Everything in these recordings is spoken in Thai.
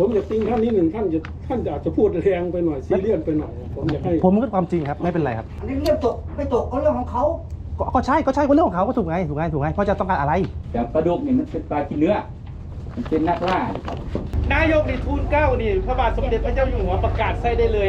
ผมอยากติ้งท่านนิดหนึ่งท่านจะท่านอาจจะพูดแรงไปหน่อยซีเรียสไปหน่อยผมอยากให้ผมก็ความจริงครับไม่เป็นไรครับอันนี้เรื่องตกไม่ตกก็เรื่องของเขาก็ก็ใช่ก็ใช่ก็เรื่องของเขาก็ถูกไงถูกไงถูกไงเพราะจะต้องการอะไรอย่างปลาดุกนี่มันเป็นปลากินเนื้อมันเป็นนักล่าครับนายกนี่ทูลเกล้านี่พระบาทสมเด็จพระเจ้าอยู่หัวประกาศใส่ได้เลย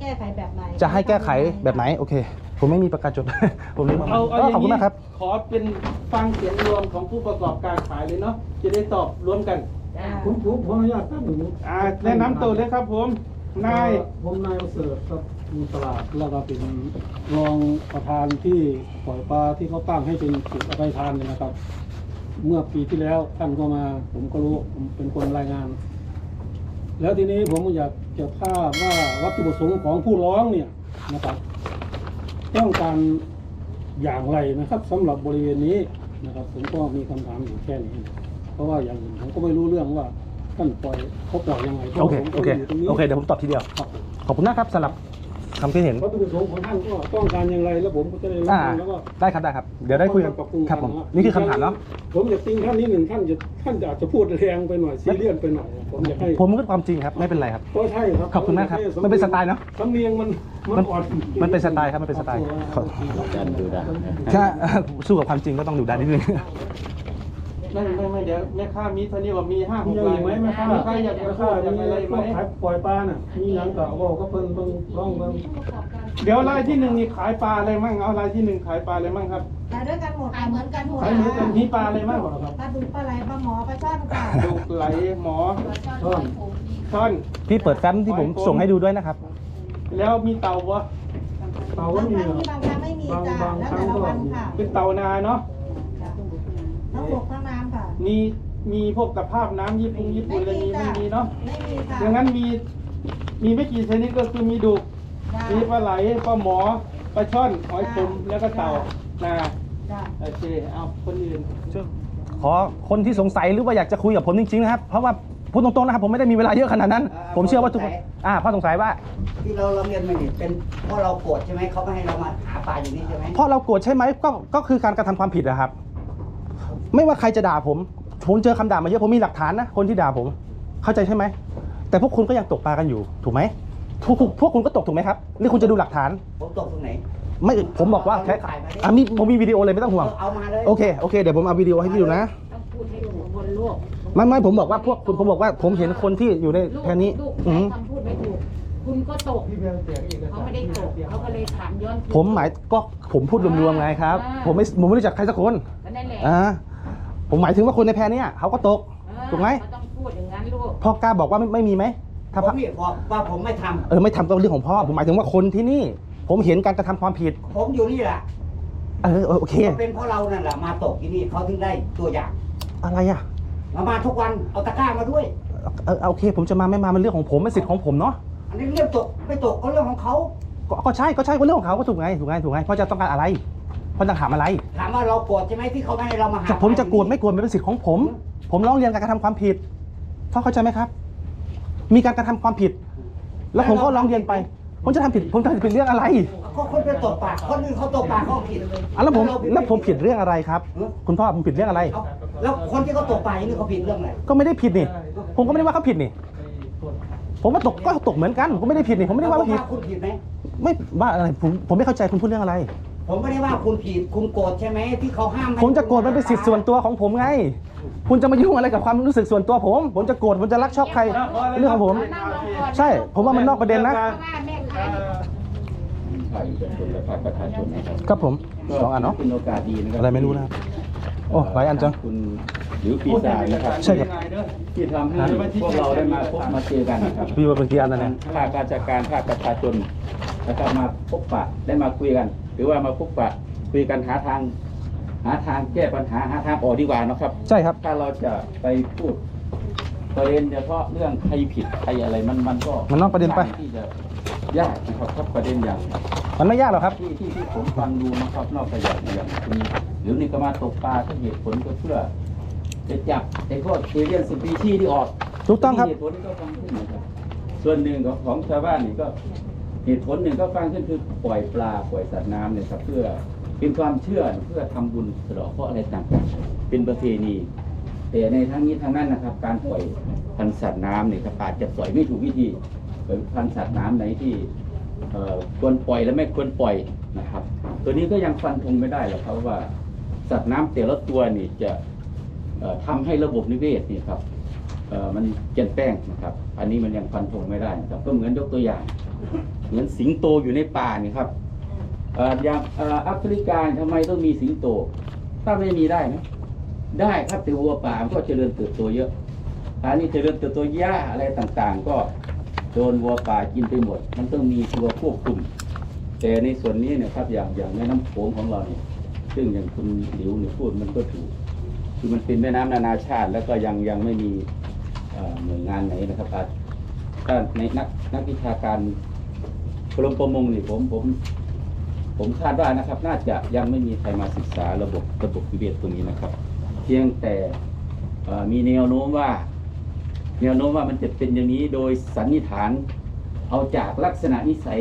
แก้ไขแบบไหนจะให้แก้ไขแบบไหนโอเค ผมไม่มีประกาศจด ผมลืมเอาเอาก็อย่าขอบงคุณนี้มากครับ ขอเป็นฟังเสียงรวมของผู้ประกอบการขายเลยเนาะจะได้ตอบรวมกัน อ่าผมผมขออนุญาตท่านหนึ่งอ่าแนะนำตัวเลยครับผมนาย ผมนายประเสริฐครับมีตลาดแล้วก็เป็นรองประธานที่ปล่อยปลาที่เขาตั้งให้เป็นจุดอภัยทานเนี่ยนะครับ เมื่อปีที่แล้วท่านก็มา ผมก็รู้ผมเป็นคนรายงาน แล้วทีนี้ผมอยากจะทราบว่าวัตถุประสงค์ของผู้ร้องเนี่ยนะครับ ต้องการอย่างไรนะครับสำหรับบริเวณนี้นะครับ ผมก็มีคำถามอยู่แค่นี้ เพราะว่าอย่างอื่นผมก็ไม่รู้เรื่องว่าท่านปล่อยเขาปล่อยยังไงพราะโอเคผมโอก็เคยู่ตรงนี้โอเคเดี๋ยวผมตอบทีเดียวครับขอบคุณมากครับสำหรับ คำที่เห็นวัตถุประสงค์ของท่านก็ต้องการอย่างไรแล้วผมก็จะได้รู้อ่าแล้วก็ ได้ครับได้ครับ เดี๋ยวได้คุยกันปรับปรุงครับผมกัะนี่คือคำถามเนาะ ผมอยากติ้งท่านนิดหนึ่งท่านจะท่านอาจจะพูดแรงไปหน่อยซีเรียสไปหน่อย ผมอยากให้ผมก็ความจริงครับไม่เป็นไรครับ ก็ใช่ครับขอบคุณมากครับ มันเป็นสไตล์เนอะสำเนียงมันมัมันนอ่อนมันเป็นสไตล์ครับมันเป็นสไตล์ขอ การดูดาถ้า สู้กับความจริงก็ต้องดูได้นิดนึง ไม่ไม่ไม่เดี๋ยวแม่ค้ามีเท่านี้ว่ามีห้าหมีกอย่างลายอีกไหมแม่ค้าแม่ค้าอยากจะแม่พูค้าดอยากมีอะไรพไหมวกขายปล่อยปลาน่ะมีหยังกะว่าก็เพิ่นเพิ่งร้องเพิ่งเดี๋ยวรายที่หนึ่งนี่ขายปลาอะไรมั่งเอารายที่หนึ่งขายปลาอะไรมั่งครับขายด้วยกันหมดขายเหมือนกันหมดขายเหมือนกันมีปลาอะไรมั่งปลาดุกปลาไหลปลาหมอปลาช่อนค่ะดุกไหลหมอต้นช่อนพี่เปิดแฟ้มที่ผมส่งให้ดูด้วยนะครับ แล้วมีเต่าบ่เตาบาก็งมีครั้งเหรอมีบางครั้งไม่มีจ้าบางแล้วครั้แต่งละก็วันค่ะเป็นเต่านาเนาะทั้งบกทั้งน้ำค่ะ มีมีพวกตะภาพน้ำญี่ปุ่นญี่ปุ่นอะไรนี้ไม่มีเนาะไม่มีค่ะดังนั้นมีมีไม่กี่ชนิดก็คือมีดุกจ้ามีปลาไหลปลาหมอปลาช่อนหอยขมแล้วก็เต่านาจ้าโอเคเอาคนอื่นขอคนที่สงสัยหรือว่าอยากจะคุยกับผมจริงๆนะครับเพราะว่าพูดตรงๆนะครับผมไม่ได้มีเวลาเยอะขนาดนั้น ผมเชื่อว่าทุกคนอ่าพ่อสงสัยว่า ที่เราเราเรียนมาเนี่ยเป็นเพราะเราโกรธใช่ไหมเขาไม่ให้เรามาหาปลาอยู่นี่ใช่ไหมเพราะเราโกรธใช่ไหมก็ก็คือการกระทำความผิดนะครับ ไม่ว่าใครจะด่าผมผมเจอคำด่ามาเยอะผมมีหลักฐานนะคนที่ด่าผมเข้าใจใช่ไหมแต่พวกคุณก็ยังตกปลากันอยู่ถูกไหมพวกคุณพวกคุณก็ตกถูกไหมครับนี่คุณจะดูหลักฐานผมตกตรงไหนไม่ผมบอกว่าแค่อะมีผมมีวิดีโอเลยไม่ต้องห่วงเอามาเลยโอเคโอเคเดี๋ยวผมเอาวิดีโอให้พี่ดูนะต้องพูดให้ถูกบนโลกไม่ไม่ผมบอกว่าพวกคุณผมบอกว่า ผมเห็นคนที่อยู่ในลูกแพนนี้ลูกอืใช้มคำพูดไม่ถูกคุณก็ตกเขาไม่ได้ตกเขาก็เลยถามย้อนคืนผมหมายก็ผมพูดรวมๆไงครับ ผมไม่ผมไม่รู้จักใครสักคนก็นั่นแหละอ่า ผมหมายถึงว่าคนในแพนเนี้ยเขาก็ตกเออถูกไหมเขาต้องพูดอย่างนั้นลูกพ่อกล้าบอกว่าไม่ไม่มีไหมถ้าผพระมนี่บอกว่าผมไม่ทำเออไม่ทำก็เรื่องของพ่อ ผมหมายถึงว่าคนที่นี่ ผมเห็นการกระทำความผิด ผมอยู่นี่แหละเออเออโอเค ก็เป็นเพราะเรานั่นแหละมาตกที่นี่เขาถึงได้ตัวอย่างอะไรอะมามาทุกวันเอาตะกร้ามาด้วย เออโอเค ผมจะมาไม่มามันเรื่องของผมเป็นสิทธิ์ของผมเนาะอันนี้เรื่องตกไม่ตกก็เรื่องของเขาก็ก็ใช่ก็ใช่ก็เรื่องของเขาก็ถูกไงถูกไงถูกไงเพราะจะต้องการอะไร เพราะจะถามอะไรถามว่าเราโกรธใช่ไหมที่เขาไม่ให้เรามาหาจะผมจะโกรธไม่โกรธมันเป็นสิทธิ์ของผม ผมร้องเรียนการกระทำความผิดพ่อเข้าใจไหมครับ มีการกระทำความผิด แล้วผมก็ร้องเรียนไป ผมจะทำผิด ผมจะผิดเรื่องอะไรก็คนไปตกปลาคนอื่นเขาตกปลาเขาผิดอะแล้วผมเราแล้วผมผิดเรื่องอะไรครับ คุณพ่อผมผิดเรื่องอะไรเอาแล้วคนที่เขาตกปลานี่เขาผิดเรื่องอะไรก็ไม่ได้ผิดนี่ ผมก็ไม่ได้ว่าเขาผิดนี่ผมว่าตกก็ตกเหมือนกันผมไม่ได้ผิดนี่ผมไม่ได้ว่าแล้วผิดคุณผิดไหมไม่ว่าอะไรผมผมไม่เข้าใจคุณพูดเรื่องอะไร ผมไม่ได้ว่าคุณผิดคุณโกรธใช่ไหมที่เขาห้ามให้ผมจะโกรธมันเป็นสิทธิ์ส่วนตัวของผมไง คุณจะมายุ่งอะไรกับความรู้สึกส่วนตัวผม ผมจะโกรธผมจะรักชอบใครเรื่องของผมใช่ ผมว่ามันนอกประเด็นนะ เพราะว่าแม่ค้าเนี่ย ภาคเอกชนและภาคประชาชนนะครับครับผมสองอันเนาะ เป็นโอกาสดีนะครับอะไรไม่รู้นะครับโอ้หลายอันจัง คุณหรือปีศาจนะครับใช่ครับ ที่ทำให้พวกเราได้มาพบมาเจอกันนะครับ พี่ว่าเป็นกี่อันนะเนี่ย ภาคราชการภาคประชาชน นะครับมาพบปะได้มาคุยกัน หรือว่ามาพบปะคุยกันหาทาง หาทางแก้ปัญหาหาทางออกดีกว่านะครับ ใช่ครับ ถ้าเราจะไปพูดประเด็นเฉพาะเรื่องใครผิดใครอะไรมันมันก็มันนอกประเด็นไป ที่จะยากนะครับครับประเด็นอย่าง มันไม่ยากหรอกครับ ที่ที่ที่ผมฟังดูนะครับนอกจากอย่างอย่างคุณหรือนี่ก็มาตกปลาก็เหตุผลก็เพื่อ จะจับไอ้พวกเอเลียนสปีชีส์ที่ออกถูกต้องครับ เหตุผลก็ฟังขึ้นนะครับส่วนหนึ่งของของชาวบ้านนี่ก็ เหตุผลหนึ่งก็ฟังขึ้นคือปล่อยปลาปล่อยสัตว์น้ำเนี่ยครับเพื่อเป็นความเชื่อเพื่อทำบุญสะดาะเคราะอะไรต่างๆเป็นประเพณีแต่ในทั้งนี้ทั้งนั้นนะครับ การปล่อยพันธ์สัตว์น้ำเนี่ยครับอาจจะปล่อยไม่ถูกวิธีปล่อยพันธ์สัตว์น้ำไหนที่เอ่อควรปล่อยและไม่ควรปล่อยนะครับ ตัวนี้ก็ยังฟันธงไม่ได้หรอกครับว่า สัตว์น้ำแต่ละตัวนี่จะเอ่อทำให้ระบบนิเวศนี่ครับ มันเปลี่ยนแปลงนะครับ อันนี้มันยังฟันธงไม่ได้นะครับ ก็เหมือนยกตัวอย่าง เหมือนสิงโตอยู่ในป่านี่ครับอ่ออย่างอ่อแอฟริกาทำไมต้องมีสิงโต ถ้าไม่มีได้ไหมได้ครับแต่วัวป่ามันก็เจริญเติบโตเยอะอันนี้เจริญเติบโตหญ้าอะไรต่างๆ ก็โดนวัวป่ากินไปหมด มันต้องมีตัวควบคุม แต่ในส่วนนี้เนะครับอย่างอย่างแม่น้ำโขงของเราเนี่ยซึ่งอย่างคุณหลิวเนี่ยพูดมันก็ถูก คือมันเป็นแม่น้ำนานาชาติ แล้วก็ยังยังไม่มี หน่วยงานไหนนะครับอาจถ้าในนักนักวิชาการกรมประมงนี่ผมผมผมคาดว่านะครับ น่าจะยังไม่มีใครมาศึกษาระบบระบบนิเวศตรงนี้นะครับ เพียงแต่เอ่อมีแนวโน้มว่า แนวโน้มว่ามันจะเป็นอย่างนี้โดยสันนิษฐานเอาจากลักษณะนิสัย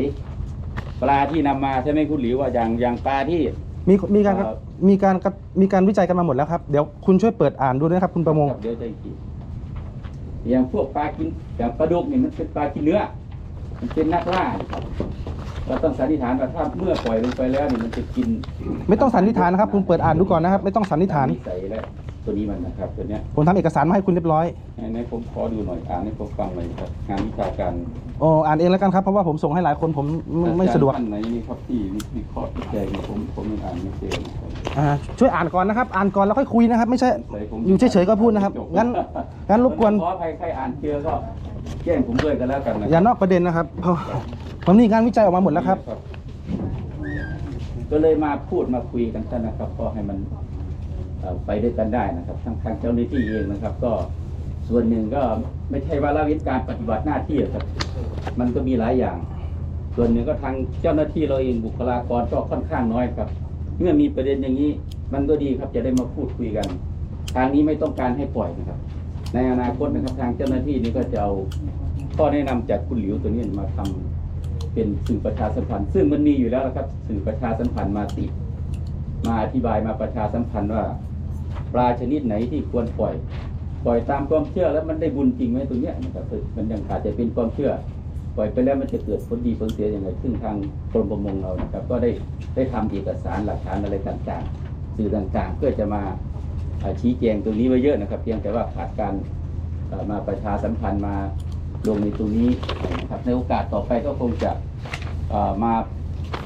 ปลาที่นำมาใช่ไหมคุณหลิวว่าอย่างอย่างปลาที่มีมีการเอ่อมีการมีการวิจัยกันมาหมดแล้วครับ เดี๋ยวคุณช่วยเปิดอ่านดูด้วยนะครับคุณประมงเดี๋ยวจะกิน อย่างพวกปลากินอย่างปลาดุกนี่มันเป็นปลากินเนื้อ มันเป็นนักล่าครับเราต้องสันนิษฐานว่าถ้าเมื่อปล่อยลงไปแล้วนี่มันจะกินไม่ต้องสันนิษฐานนะครับ คุณเปิดอ่านดูก่อนนะครับ ไม่ต้องสันนิษฐานใส่และ ตัวนี้มันนะครับตัวเนี้ยผมทำเอกสารมาให้คุณเรียบร้อยให้ให้ผมขอดูหน่อยอ่านให้ผมฟังหน่อยครับงานวิชาการโอ้อ่านเองแล้วกันครับเพราะว่าผมส่งให้หลายคนผมไม่ไม่สะดวกอาจารย์ท่านไหนนี่ครับที่วิเคราะห์วิจัยนี่ผมผมยังอ่านไม่เจอนะครับอ่าช่วยอ่านก่อนนะครับ อ่านก่อนแล้วค่อยคุยนะครับ ไม่ใช่ใส่ผมอยู่เฉยๆก็พูดนะครับ งั้นงั้นรบกวนขออภัยใครอ่านเจอก็แจ้งผมด้วยกันแล้วกันนะอย่านอกประเด็นนะครับเพราะผมนี่งานวิจัยออกมาหมดแล้วครับ ก็เลยมาพูดมาคุยกันซะนะครับก็ให้มันเอ่อ ไปด้วยกันได้นะครับทางทางเจ้าหน้าที่เองนะครับ ก็ส่วนหนึ่งก็ไม่ใช่ว่าละเว้นการปฏิบัติหน้าที่ครับ มันก็มีหลายอย่าง ส่วนหนึ่งก็ทางเจ้าหน้าที่เราเองบุคลากรก็ค่อนข้างน้อยครับ เมื่อมีประเด็นอย่างนี้มันก็ดีครับจะได้มาพูดคุยกัน ทางนี้ไม่ต้องการให้ปล่อยนะครับ ในอนาคตนะครับทางเจ้าหน้าที่นี้ก็จะเอาข้อแนะนำจากคุณหลิวตัวนี้มาทำเป็นสื่อประชาสัมพันธ์ ซึ่งมันมีอยู่แล้วนะครับ สื่อประชาสัมพันธ์มาติดมาอธิบายมาประชาสัมพันธ์ว่า ปลาชนิดไหนที่ควรปล่อย ปล่อยตามความเชื่อแล้วมันได้บุญจริงไหมตรงเนี้ยนะครับมันยังอาจจะเป็นความเชื่อ ปล่อยไปแล้วมันจะเกิดผลดีผลเสียอย่างไรซึ่งทางกรมประมงเรานะครับ ก็ได้ได้ทำเอกสารหลักฐานอะไรต่างๆ สื่อต่างๆ เพื่อจะมาชี้แจงตรงนี้ไว้เยอะนะครับ เพียงแต่ว่าขาดการมาประชาสัมพันธ์มาลงในตรงนี้นะครับในโอกาสต่อไปก็คงจะมา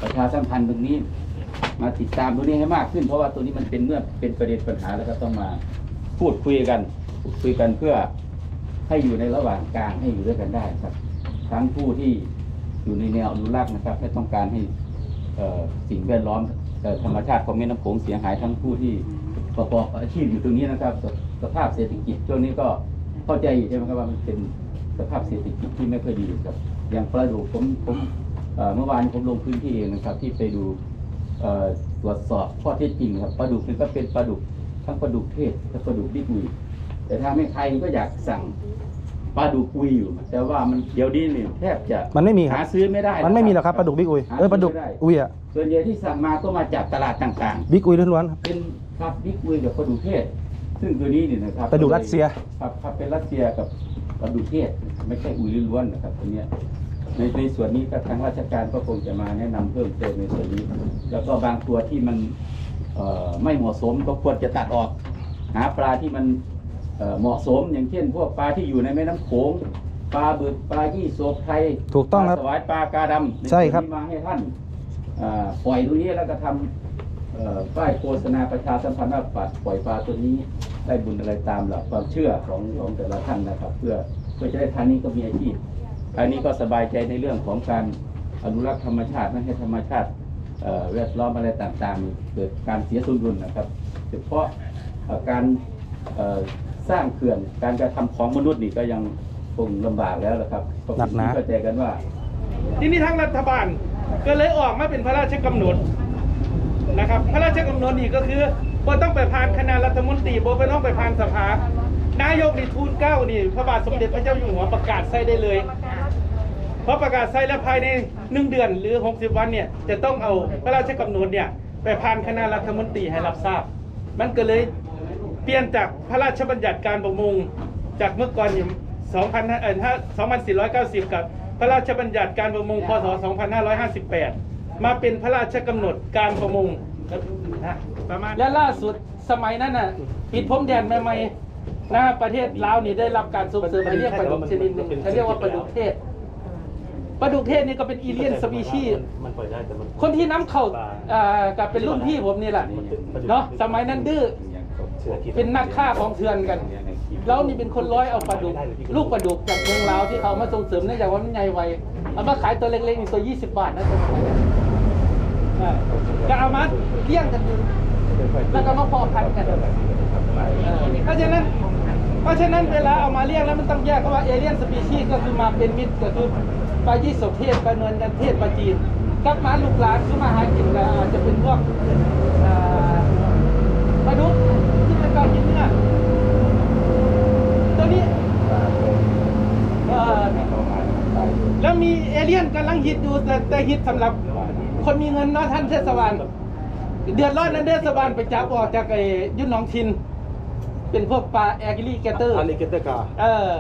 ประชาสัมพันธ์ตรงนี้ มาติดตามตรงนี้ให้มากขึ้น เพราะว่าตัวนี้มันเป็นเมื่อเป็นประเด็นปัญหาแล้วก็ต้องมาพูดคุยกันพูดคุยกันเพื่อให้อยู่ในระหว่างกลางให้อยู่ด้วยกันได้ครับ ทั้งผู้ที่อยู่ในแนวอนุรักษ์นะครับและต้องการให้สิ่งแวดล้อมธรรมชาติของแม่น้ำโขงเสียหายทั้งผู้ที่ประกอบอาชีพอยู่ตรงนี้นะครับสภาพเศรษฐกิจช่วงนี้ก็เข้าใจอยู่ใช่ไหมครับว่ามันเป็นสภาพเศรษฐกิจที่ไม่ค่อยดีครับ อย่างปลาดุกผมผมเมื่อวานผมลงพื้นที่เองนะครับ ที่ไปดู ตรวจสอบข้อเท็จจริงครับปลาดุกนี่ก็เป็นปลาดุกทั้งปลาดุกเทศและปลาดุกบิ๊กอุยแต่ถ้าไม่ใครก็อยากสั่งปลาดุกอุยอยู่ แต่ว่ามันเดี๋ยวนี้เนี่ยแทบจะมันไม่มีครับหาซื้อไม่ได้มันไม่มีหรอกครับปลาดุกบิ๊กอุยหาเออปลาดุกซื้ไม่ไอุยอะส่วนใหญ่ที่สั่งมาก็มาจากตลาดต่างบิ๊กอุยล้วนๆครับๆเป็นครับบิ๊กอุยกับปลาดุกเทศ ซึ่งตัวนี้เนี่ยนะครับปลาดุกรัสเซียครับครับเป็นรัสเซียกับปลาดุกเทศ ไม่ใช่อุยล้วนๆนะครับตัวเนี้ย ในในส่วนนี้ก็ทางราชการก็คงจะมาแนะนำเพิ่มเติมในส่วนนี้ แล้วก็บางตัวที่มันเอ่อไม่เหมาะสมก็ควรจะตัดออก หาปลาที่มันเอ่อเหมาะสมอย่างเช่น พวกปลาที่อยู่ในแม่น้ำโขงปลาบึกปลายี่โสบไทยถูกต้องครับปลาสวายปลากาดำใช่ครับนส่วนนี้มาให้ท่านอ่าปล่อยตรงนี้แล้วก็ทำเอ่อป้ายโฆษณาประชาสัมพันธ์ว่าปลาปล่อยปลาตัวนี้ได้บุญอะไรตามหลักความเชื่อของของแต่ละท่านนะครับ เพื่อเพื่อจะได้ทางนี้ก็มีอาชีพ ทางนี้ก็สบายใจในเรื่องของการอนุรักษ์ธรรมชาติไม่ให้ธรรมชาติเอ่อแวดล้อมอะไรต่างๆ เกิดการเสียสมดุลนะครับโดยเฉพาะเอ่อการเอ่อสร้างเขื่อนการกระทำของมนุษย์นี่ก็ยังคงลำบากแล้วนะครับก็หนักหนาเข้าใจกันว่า ทีนี้ทางรัฐบาลก็เลยออกมาเป็นพระราชกำหนดนะครับ พระราชกำหนดนี่ก็คือบ่ต้องไปผ่านคณะรัฐมนตรีบ่ไปต้องไปผ่านสภา นายกนี่ทูลเก้านี่พระบาทสมเด็จพระเจ้าอยู่หัวประกาศใส่ได้เลยเพราะประกาศใช้แล้วภายในหนึ่งเดือนหรือ 60 วันเนี่ยจะต้องเอาพระราชกำหนดเนี่ยไปผ่านคณะรัฐมนตรีให้รับทราบ มันก็เลยเปลี่ยนจากพระราชบัญญัติการประมงจากเมื่อก่อนอยู่2,000เออถ้า2,490 กับพระราชบัญญัติการประมงพศ 2558 มาเป็นพระราชกำหนดการประมงนะประมาณและล่าสุดสมัยนั้นน่ะปิดพรมแดนใหม่ๆ นะประเทศลาวนี่ได้รับการส่งเสริมให้เรียกปลาดุกชนิดหนึ่งเขาเรียกว่าปลาดุกเทศปลาดุกเทศนี่ก็เป็นอีเลียนสปีชีส์มันปล่อยได้แต่มันคนที่น้ำเข้าอ่ากับเป็นรุ่นพี่ผมนี่แหละเนาะสมัยนั้นดื้อเป็นนักฆ่าของเถื่อนกัน แล้วนี่เป็นคนร้อยเอาปลาดุกลูกปลาดุกจากเมืองลาวที่เขามาส่งเสริมเนื่องจากว่ามันใหญ่ไวเอามาขายตัวเล็กๆนี่ตัว 20 บาทนะตัวนี้อ่าก็เอามาเลี้ยงกันอยู่แล้วก็มาพอพันธุ์กันเออเพราะฉะนั้น เพราะฉะนั้นเวลาเอามาเลี้ยงแล้วมันต้องแยกว่าเอเลียนสปีชีส์ก็คือมาเป็นมิตรก็คือปายี่สกเทศปาเนินกันเทศปลาจีนกับมาลูกหลานคือมาหากินก็อาจจะเป็นพวกอ่าปลาดุกที่เป็นการกินเนื้อตัวนี้แล้วมีเอเลี่ยนกำลังฮิตอยู่แต่แต่ฮิตสำหรับ คนมีเงินเนาะท่านเทศบาลเดือดร้อนนั้นเทศบาลไปจับออกจากไอ้ยุ่นหนองทิน เป็นพวกปลาแอกิลี่แกเตอร์อันนี้เกตเตอร์กา เออ